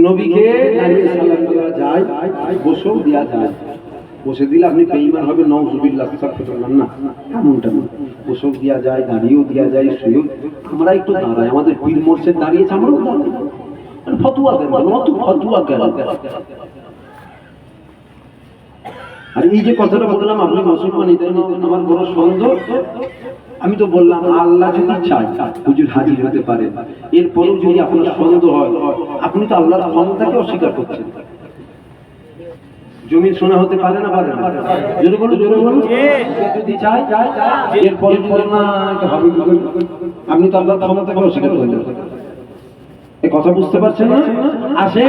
নবীকে দাঁড়িয়ে সালাম দেওয়া যায় বসেও দেওয়া যায় বসে দিলে আপনি বেইমান হবে আস্তাগফিরুল্লাহ। না, এমনটা না। যায় দাঁড়িয়েও যায় শুয়েও আমরা একটু দাঁড়াই, আমাদের পীর মোর্শেদ দাঁড়িয়েছে, আমরাও দাঁড়াই। আর ফতুয়া কেন অত ফতুয়া কেন? আর এই যে কথাটা বললাম, আপনি মুসলমান আমার বড় সন্দেহ। আমি তো বললাম, আল্লাহ যদি চায়, হুজুর হাজির হতে পারে। এরপরেও যদি আপনার সন্দেহ হয়, আপনি তো আল্লাহর ক্ষমতাকে অস্বীকার করছেন। জমি শোনা হতে পারে না পারে না? জোরে বলো জোরে বলো যদি চাই এর পরে পরে না এটা হবে করে? আপনি তো আল্লাহর ক্ষমতাকে অস্বীকার করে এই কথা বুঝতে পারছেন না? আসে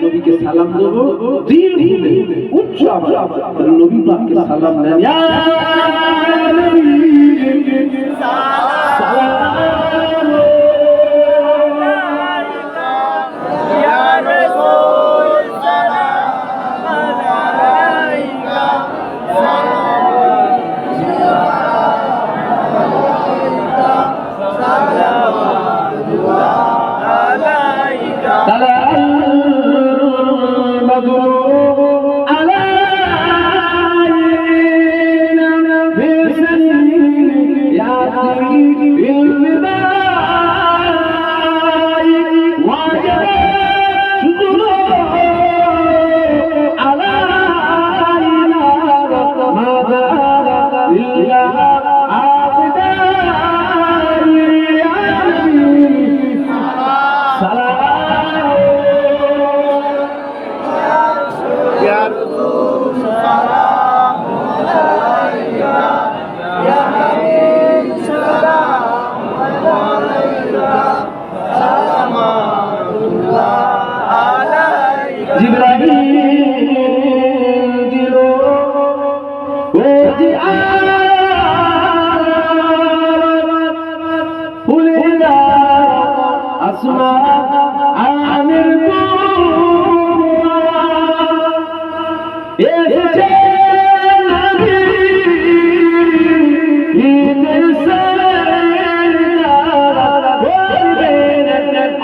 নবীকে সালাম দেব। দিল উচ্চ আওয়াজ নবী পাককে সালাম দেন।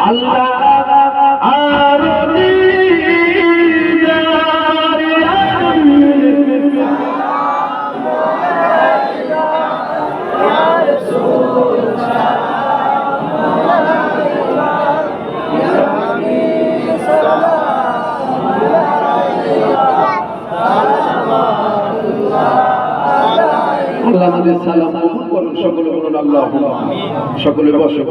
আল্লাহ আমাদের সালাম সকলে বলুন আল্লাহ সকলে বসো।